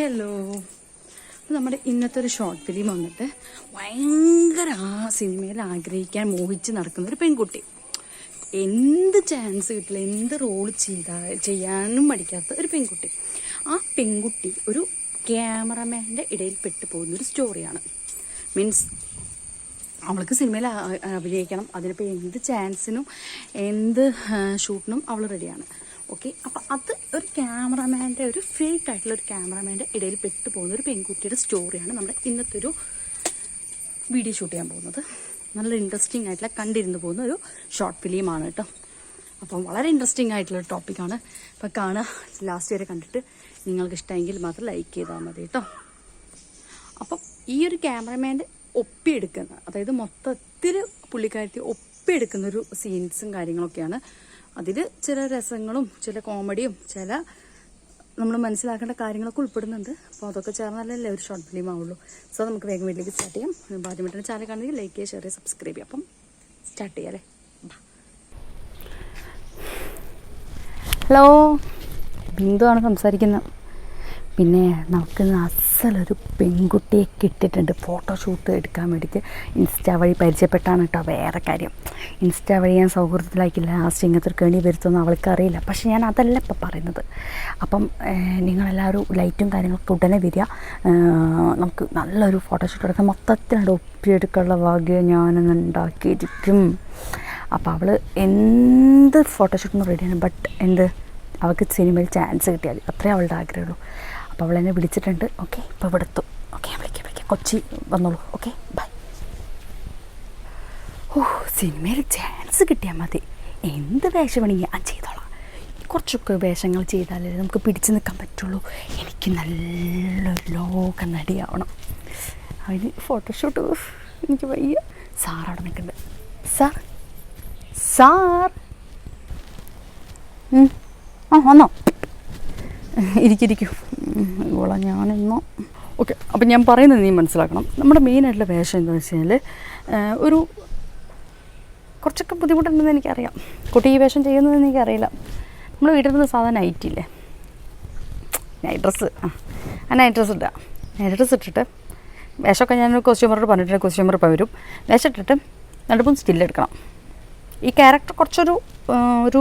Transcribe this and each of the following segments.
Hello നമ്മുടെ ഇന്നത്തെ ഒരു ഷോർട്ട് ഫിലിം വന്നിട്ട് ഭയങ്കര ആ സിനിമയിൽ ആഗ്രഹിക്കാൻ മോഹിച്ച് നടക്കുന്ന ഒരു പെൺകുട്ടി. എന്ത് ചാൻസ് കിട്ടില്ല എന്ത് റോൾ ചെയ്താ ചെയ്യാനും പഠിക്കാത്ത ഒരു പെൺകുട്ടി. ആ പെൺകുട്ടി ഒരു ക്യാമറമാന്റെ ഇടയിൽ പെട്ടുപോകുന്ന ഒരു സ്റ്റോറിയാണ് മീൻസ് അവൾക്ക് സിനിമയിൽ അഭിനയിക്കണം. അതിനിപ്പോൾ എന്ത് ചാൻസിനും എന്ത് ഷൂട്ടിനും അവൾ റെഡിയാണ് ഓക്കെ? അപ്പം അത് ഒരു ക്യാമറമാന്റെ ഒരു ഫേക്ക് ആയിട്ടുള്ള ഒരു ക്യാമറമാന്റെ ഇടയിൽ പെട്ടു പോകുന്ന ഒരു പെൺകുട്ടിയുടെ സ്റ്റോറിയാണ് നമ്മുടെ ഇന്നത്തെ ഒരു വീഡിയോ ഷൂട്ട് ചെയ്യാൻ പോകുന്നത്. നല്ല ഇൻട്രസ്റ്റിംഗ് ആയിട്ടുള്ള കണ്ടിരുന്ന് പോകുന്ന ഒരു ഷോർട്ട് ഫിലിമാണ് കേട്ടോ. അപ്പം വളരെ ഇൻട്രസ്റ്റിംഗ് ആയിട്ടുള്ള ടോപ്പിക്കാണ് അപ്പം കാണുക. ലാസ്റ്റ് വരെ കണ്ടിട്ട് നിങ്ങൾക്ക് ഇഷ്ടമെങ്കിൽ മാത്രം ലൈക്ക് ചെയ്താൽ മതി കേട്ടോ. അപ്പം ഈ ഒരു ക്യാമറമാന്റെ ഒപ്പിയെടുക്കുന്ന അതായത് മൊത്തത്തിൽ പുള്ളിക്കാരത്തി ഒപ്പിയെടുക്കുന്ന ഒരു സീൻസും കാര്യങ്ങളൊക്കെയാണ് അതിൽ ചില രസങ്ങളും ചില കോമഡിയും ചില നമ്മൾ മനസ്സിലാക്കേണ്ട കാര്യങ്ങളൊക്കെ ഉൾപ്പെടുന്നുണ്ട്. അപ്പോൾ അതൊക്കെ ചേർന്നാലല്ലേ ഒരു ഷോർട്ട് ഫിലിം ആവുള്ളൂ. സോ നമുക്ക് വേഗം വീട്ടിലേക്ക് സ്റ്റാർട്ട് ചെയ്യാം. ആദ്യമായിട്ടാണ് ചാനൽ കാണുന്നെങ്കിൽ ലൈക്ക് ചെയ്യുക ഷെയർ ചെയ്യുക സബ്സ്ക്രൈബ് ചെയ്യുക. അപ്പം സ്റ്റാർട്ട് ചെയ്യാം അല്ലേ? ഹലോ ആണ് സംസാരിക്കുന്നത്. പിന്നെ നമുക്ക് അസലൊരു പെൺകുട്ടിയെ കിട്ടിയിട്ടുണ്ട്. ഫോട്ടോഷൂട്ട് എടുക്കാൻ വേണ്ടിയിട്ട് ഇൻസ്റ്റാ വഴി പരിചയപ്പെട്ടാണ് കേട്ടോ വേറെ കാര്യം. ഇൻസ്റ്റാ വഴി ഞാൻ സൗഹൃദത്തിലാക്കില്ല ലാസ്റ്റ് ഇങ്ങനത്തെ വേണ്ടി വരുത്തുമെന്ന് അവൾക്ക് അറിയില്ല. പക്ഷെ ഞാൻ അതല്ല ഇപ്പം പറയുന്നത്. അപ്പം നിങ്ങളെല്ലാവരും ലൈറ്റും കാര്യങ്ങളൊക്കെ ഉടനെ വരിക. നമുക്ക് നല്ലൊരു ഫോട്ടോഷൂട്ട് എടുക്കാൻ മൊത്തത്തിലുണ്ട് ഒപ്പിയെടുക്കാനുള്ള ഭാഗ്യം ഞാനൊന്ന് ഉണ്ടാക്കിയിരിക്കും. അപ്പോൾ അവൾ എന്ത് ഫോട്ടോഷൂട്ടിനും റെഡിയാണ് ബട്ട് എന്ത്? അവൾക്ക് സിനിമയിൽ ചാൻസ് കിട്ടിയാൽ അത്രേ അവളുടെ ആഗ്രഹമുള്ളൂ. അപ്പോൾ അവൾ എന്നെ വിളിച്ചിട്ടുണ്ട്. ഓക്കെ ഇപ്പോൾ ഇവിടെ എത്തും. ഓക്കെ വിളിക്കാം വിളിക്കാം. കൊച്ചി വന്നോളൂ. ഓക്കെ ബൈ ഓ സിനിമയിൽ ചാൻസ് കിട്ടിയാൽ മതി. എന്ത് വേഷം വേണമെങ്കിൽ ഞാൻ ചെയ്തോളാം. കുറച്ചൊക്കെ വേഷങ്ങൾ ചെയ്താലേ നമുക്ക് പിടിച്ചു നിൽക്കാൻ പറ്റുള്ളൂ. എനിക്ക് നല്ലൊരു ലോക നടിയാവണം. അതിന് ഫോട്ടോഷൂട്ട് എനിക്ക് വയ്യ. സാർ അവിടെ സാർ സാർ. ആ വന്നോ. ഇരിക്കിരിക്കൂ. ഇവള ഞാനിന്നോ. ഓക്കെ അപ്പം ഞാൻ പറയുന്നത് നീ മനസ്സിലാക്കണം. നമ്മുടെ മെയിനായിട്ടുള്ള വേഷം എന്താണെന്ന് വെച്ച് കഴിഞ്ഞാൽ ഒരു കുറച്ചൊക്കെ ബുദ്ധിമുട്ടുണ്ടെന്ന് എനിക്കറിയാം. കുട്ടി ഈ വേഷം ചെയ്യുന്നതെന്ന് എനിക്കറിയില്ല. നമ്മൾ വീട്ടിൽ നിന്ന് സാധാരണ നൈറ്റ് ഇല്ലേ? നൈറ്റ് ഡ്രസ്സ് ആ നൈറ്റ് ഡ്രസ്സ് ഇടുക നൈറ്റ് ഡ്രസ്സ് ഇട്ടിട്ട് വേഷമൊക്കെ ഞാൻ കൊസ്റ്റ്യൂമറോട് പറഞ്ഞിട്ട് കോസ്റ്റ്യൂമർ ഇപ്പം വരും. വേഷം ഇട്ടിട്ട് രണ്ട് സ്റ്റില്ലെടുക്കണം ഈ ക്യാരക്ടർ കുറച്ചൊരു ഒരു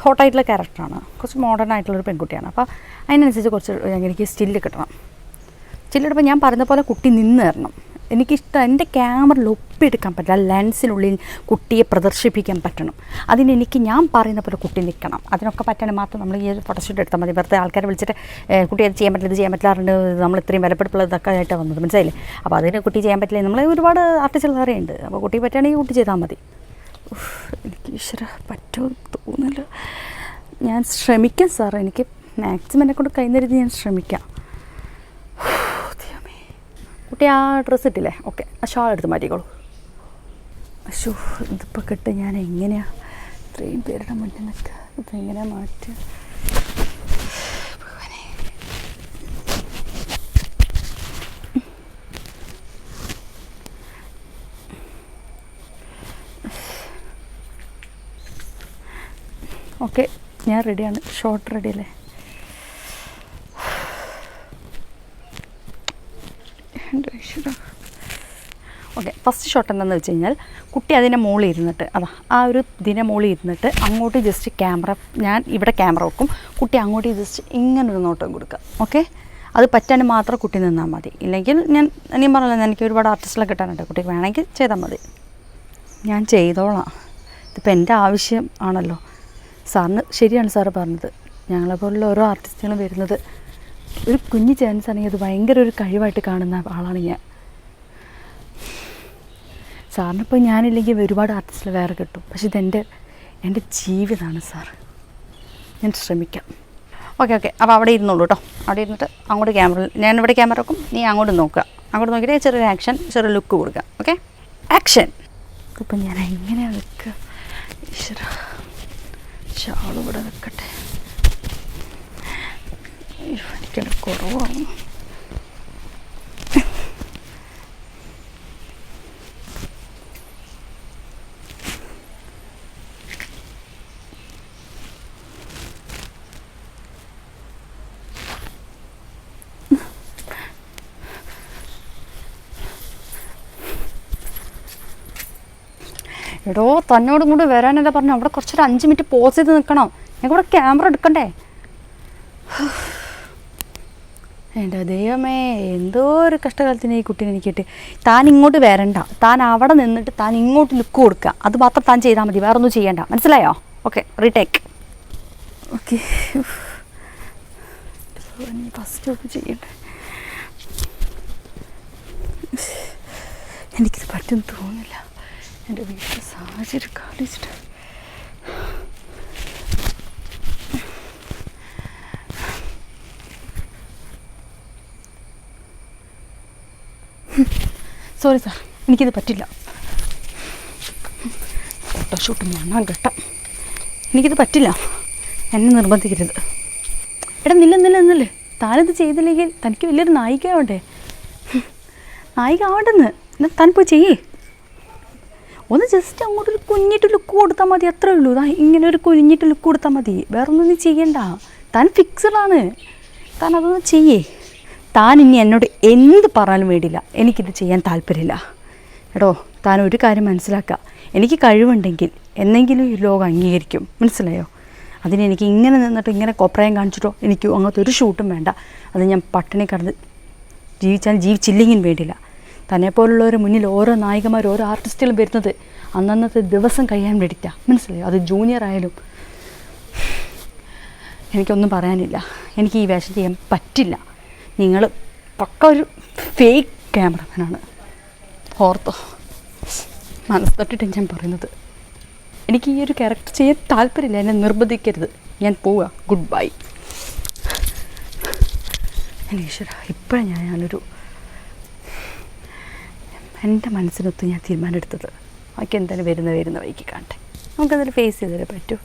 ഹോട്ടായിട്ടുള്ള ക്യാരക്ടറാണ് കുറച്ച് മോഡേൺ ആയിട്ടുള്ളൊരു പെൺകുട്ടിയാണ്. അപ്പോൾ അതിനനുസരിച്ച് കുറച്ച് എനിക്ക് സ്റ്റില്ല് കിട്ടണം. സ്റ്റില്ലിടുമ്പോൾ ഞാൻ പറഞ്ഞ പോലെ കുട്ടി നിന്ന് തരണം. എനിക്കിഷ്ടം എന്റെ ക്യാമറയിൽ ഒപ്പിയെടുക്കാൻ പറ്റില്ല. ലെൻസിനുള്ളിൽ കുട്ടിയെ പ്രദർശിപ്പിക്കാൻ പറ്റണം. അതിനെനിക്ക് ഞാൻ പറയുന്ന പോലെ കുട്ടി നിൽക്കണം അതിനൊക്കെ പറ്റണം മാത്രം നമ്മൾ ഈ ഒരു ഫോട്ടോഷൂട്ട് എടുത്താൽ മതി. വെറുതെ ആൾക്കാരെ വിളിച്ചിട്ട് കുട്ടി അത് ചെയ്യാൻ പറ്റില്ല ഇത് ചെയ്യാൻ പറ്റില്ലാറുണ്ട് നമ്മൾ ഇത്രയും വിലപ്പെടുപ്പുള്ള ഇതൊക്കെ ആയിട്ട് വന്നത്. മനസ്സിലായില്ലേ? അപ്പോൾ അതിന് കുട്ടി ചെയ്യാൻ പറ്റില്ല. നമ്മൾ ഒരുപാട് ആർട്ടിസ്റ്റുകൾ അറിയുന്നുണ്ട് അപ്പോൾ കുട്ടി പറ്റുകയാണെങ്കിൽ കുട്ടി ചെയ്താൽ മതി. എനിക്ക് ഈശ്വര പറ്റുമോ തോന്നില്ല ഞാൻ ശ്രമിക്കാം സാർ എനിക്ക് മാക്സിമം എന്നെ കൊണ്ട് കഴിയുന്ന ഞാൻ ശ്രമിക്കാം. ദൈവമേ. കുട്ടി ആ ഡ്രസ്സ് ഇട്ടില്ലേ? ഓക്കെ ആ ഷാൾ എടുത്ത് മാറ്റിക്കോളൂ. അശോ ഇതിപ്പോൾ കിട്ടി. ഞാൻ എങ്ങനെയാണ് ഇത്രയും പേരുടെ മുന്നിൽ നിൽക്കുക. ഇതെങ്ങനെയാണ് മാറ്റുക? ഓക്കെ ഞാൻ റെഡിയാണ്. ഷോർട്ട് റെഡി അല്ലേ. ഓക്കെ ഫസ്റ്റ് ഷോട്ട് എന്താണെന്ന് വെച്ച് കഴിഞ്ഞാൽ കുട്ടി അതിന്റെ മുകളിൽ ഇരുന്നിട്ട് അതാ ആ ഒരു ഇതിന്റെ മുകളിൽ ഇരുന്നിട്ട് അങ്ങോട്ട് ജസ്റ്റ് ക്യാമറ ഞാൻ ഇവിടെ ക്യാമറ വെക്കും. കുട്ടി അങ്ങോട്ട് ജസ്റ്റ് ഇങ്ങനെ ഒരു നോട്ടം കൊടുക്കുക ഓക്കെ? അത് പറ്റാൻ മാത്രം കുട്ടി നിന്നാൽ മതി. ഇല്ലെങ്കിൽ ഞാൻ ഇനി പറഞ്ഞല്ലോ എനിക്ക് ഒരുപാട് ആർട്ടിസ്റ്റിലെ കിട്ടാനുണ്ട്. കുട്ടിക്ക് വേണമെങ്കിൽ ചെയ്താൽ മതി. ഞാൻ ചെയ്തോളാം. ഇതിപ്പോൾ എന്റെ ആവശ്യം ആണല്ലോ. സാറിന് ശരിയാണ് സാറ് പറഞ്ഞത്. ഞങ്ങളെപ്പോലുള്ള ഓരോ ആർട്ടിസ്റ്റുകളും വരുന്നത് ഒരു കുഞ്ഞു ചാൻസ് ആണെങ്കിൽ അത് ഭയങ്കര ഒരു കഴിവായിട്ട് കാണുന്ന ആളാണ് ഞാൻ. സാറിനിപ്പോൾ ഞാനില്ലെങ്കിൽ ഒരുപാട് ആർട്ടിസ്റ്റിൽ വേറെ കിട്ടും. പക്ഷെ ഇതെന്റെ എന്റെ ജീവിതമാണ് സാർ. ഞാൻ ശ്രമിക്കാം. Okay okay. അപ്പോൾ അവിടെ ഇരുന്നുള്ളൂ കേട്ടോ. അവിടെ ഇരുന്നിട്ട് അങ്ങോട്ട് ക്യാമറ ഞാൻ ഇവിടെ ക്യാമറ വെക്കും. നീ അങ്ങോട്ട് നോക്കുക. അങ്ങോട്ട് നോക്കിയിട്ട് ചെറിയൊരു ആക്ഷൻ ചെറിയ ലുക്ക് കൊടുക്കുക. ഓക്കെ? ആക്ഷൻ ഇപ്പം ഞാൻ എങ്ങനെയാണ് വെക്കുക? ഈശ്വര. ഷാൾ ഇവിടെ വെക്കട്ടെ അയ്യോ, കുറവാണ്. എടോ തന്നോടും കൂടി വരാനെന്താ പറഞ്ഞു. അവിടെ കുറച്ചൊരു അഞ്ച് മിനിറ്റ് പോസ് ചെയ്ത് നിൽക്കണം. ഞങ്ങൾക്ക് ഇവിടെ ക്യാമറ എടുക്കണ്ടേ? എന്റെ ദൈവമേ എന്തോ ഒരു കഷ്ടകാലത്തിന് ഈ കുട്ടീനെ എനിക്കിട്ട് താൻ ഇങ്ങോട്ട് വരണ്ട. താൻ അവിടെ നിന്നിട്ട് താൻ ഇങ്ങോട്ട് ലുക്ക് കൊടുക്കുക അത് മാത്രം താൻ ചെയ്താൽ മതി. വേറൊന്നും ചെയ്യണ്ട. മനസ്സിലായോ? ഓക്കെ റീടേക്ക് ഓക്കെ ഫസ്റ്റ് ചെയ്യണ്ടേ എനിക്കിത് പറ്റും തോന്നില്ല എന്റെ വീട്ടിലെ സാഹചര്യം കാണിച്ചിട്ട് സോറി സാർ എനിക്കിത് പറ്റില്ല. ഫോട്ടോഷൂട്ട് മണ്ണാൻ ഘട്ടം. എനിക്കിത് പറ്റില്ല. എന്നെ നിർബന്ധിക്കരുത്. എടാ നില്ല നില്ല നില്ല. താനിത് ചെയ്തില്ലെങ്കിൽ തനിക്ക് വലിയൊരു നായിക ആവണ്ടേ നായിക ആവണ്ടെന്ന്. എന്നാൽ താൻ പോയി ചെയ്യേ. ഒന്ന് ജസ്റ്റ് അങ്ങോട്ട് ഒരു കുഞ്ഞിട്ട് ലുക്ക് കൊടുത്താൽ മതി അത്രേ ഉള്ളൂ. ഇതാ ഇങ്ങനെ ഒരു കുഞ്ഞിട്ട് ലുക്ക് കൊടുത്താൽ മതി. വേറൊന്നും നീ ചെയ്യണ്ട. താൻ ഫിക്സഡാണ് താൻ അതൊന്ന് ചെയ്യേ. താൻ ഇനി എന്നോട് എന്ത് പറഞ്ഞാലും വേണ്ടില്ല എനിക്കിത് ചെയ്യാൻ താല്പര്യമില്ല. എടോ താൻ ഒരു കാര്യം മനസ്സിലാക്കുക എനിക്ക് കഴിവുണ്ടെങ്കിൽ എന്നെങ്കിലും ഈ ലോകം അംഗീകരിക്കും. മനസ്സിലായോ? അതിന് എനിക്ക് ഇങ്ങനെ നിന്നിട്ട് ഇങ്ങനെ കൊപ്രയം കാണിച്ചിട്ടോ? എനിക്ക് അങ്ങനത്തെ ഒരു ഷൂട്ടും വേണ്ട. അത് ഞാൻ പട്ടിണി കടന്ന് ജീവിച്ചാൽ ജീവിച്ചില്ലെങ്കിൽ വേണ്ടില്ല തന്നെ പോലുള്ളവരെ മുന്നിൽ ഓരോ നായികമാർ ഓരോ ആർട്ടിസ്റ്റുകളും വരുന്നത് അന്നന്നത്തെ ദിവസം കഴിയാൻ വേണ്ടിയിട്ടാണ് മനസ്സിലായോ? അത് ജൂനിയർ ആയാലും എനിക്കൊന്നും പറയാനില്ല. എനിക്ക് ഈ വേഷം ചെയ്യാൻ പറ്റില്ല. നിങ്ങൾ പക്ക ഒരു ഫേക്ക് ക്യാമറമാനാണ് ഓർത്തോ? മനസ്സ് തൊട്ടിട്ട് ഞാൻ പറയുന്നത്. എനിക്ക് ഈ ഒരു ക്യാരക്ടർ ചെയ്യാൻ താല്പര്യമില്ല. എന്നെ നിർബന്ധിക്കരുത്. ഞാൻ പോവുക ഗുഡ് ബൈ ഈശ്വര ഇപ്പോഴാണ് ഞാനൊരു എന്റെ മനസ്സിനൊത്ത് ഞാൻ തീരുമാനമെടുത്തത്. ബാക്കി എന്തായാലും വരുന്ന വരുന്ന വഴിക്ക് കാണട്ടെ. നമുക്കതിൽ ഫേസ് ചെയ്തേ പറ്റൂ.